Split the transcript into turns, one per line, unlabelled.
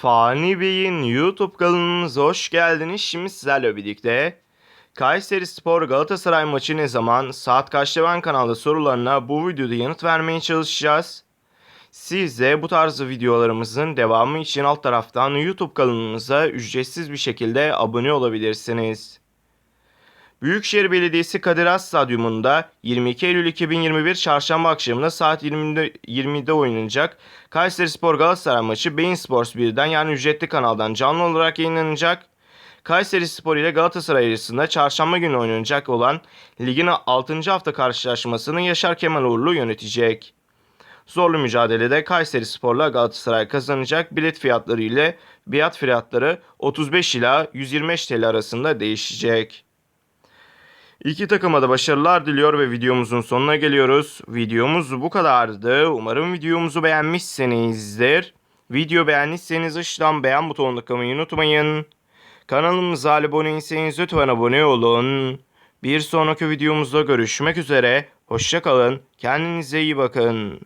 Fani Bey'in YouTube kanalımıza hoş geldiniz. Şimdi sizlerle birlikte Kayseri Spor Galatasaray maçı ne zaman, saat kaçta ben kanalda sorularına bu videoda yanıt vermeye çalışacağız. Siz de bu tarz videolarımızın devamı için alt taraftan YouTube kanalımıza ücretsiz bir şekilde abone olabilirsiniz. Büyükşehir Belediyesi Kadir Has Stadyumunda 22 Eylül 2021 Çarşamba akşamında saat 20'de, 20'de oynanacak Kayseri Spor Galatasaray maçı Bein Sports 1'den yani ücretli kanaldan canlı olarak yayınlanacak. Kayseri Spor ile Galatasaray arasında çarşamba günü oynanacak olan ligin 6. hafta karşılaşmasını Yaşar Kemal Uğurlu yönetecek. Zorlu mücadelede Kayseri Spor'la Galatasaray kazanacak. Bilet fiyatları ile biat fiyatları 35 ila 125 TL arasında değişecek. İki takıma da başarılar diliyor ve videomuzun sonuna geliyoruz. Videomuz bu kadardı. Umarım videomuzu beğenmişsinizdir. Video beğendiyseniz aşağıdan beğen butonuna tıklamayı unutmayın. Kanalımıza abone değilseniz lütfen abone olun. Bir sonraki videomuzda görüşmek üzere. Hoşçakalın. Kendinize iyi bakın.